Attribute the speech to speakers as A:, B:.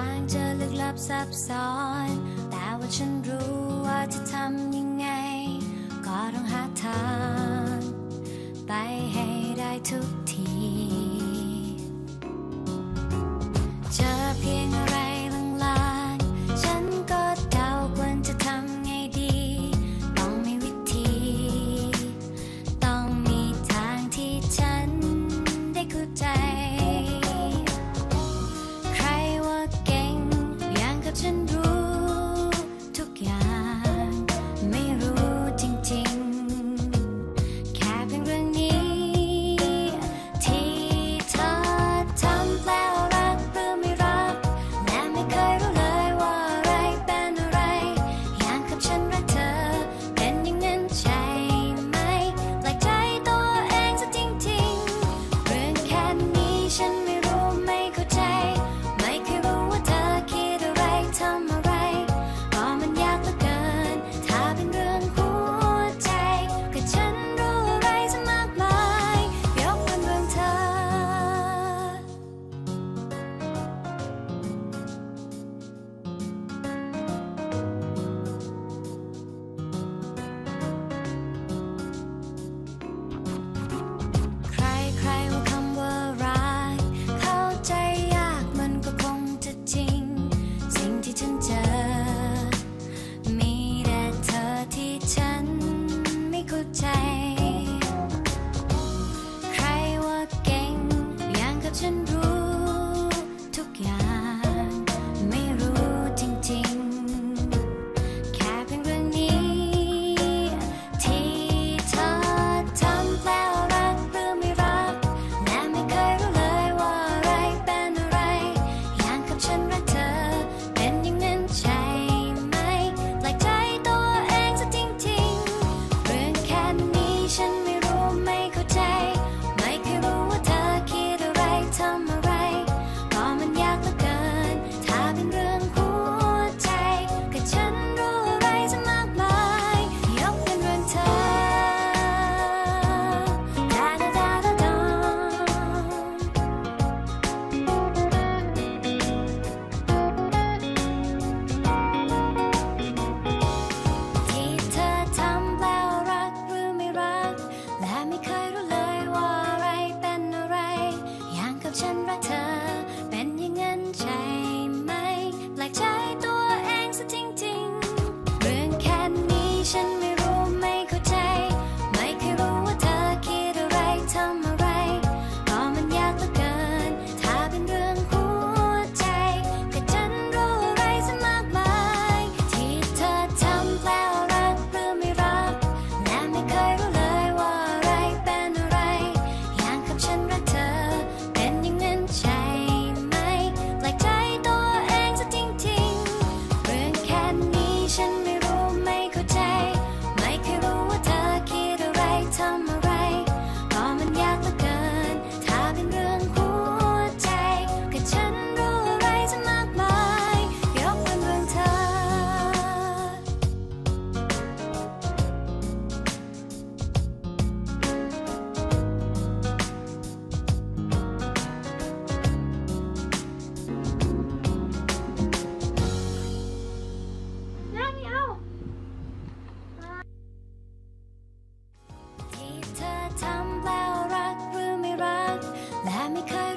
A: ทางจะลึกลับซับซ้อน แต่ว่าฉันรู้ว่าจะทำยังไง ก็ต้องหาทาง ไปให้ได้ทุกที time. Let me cut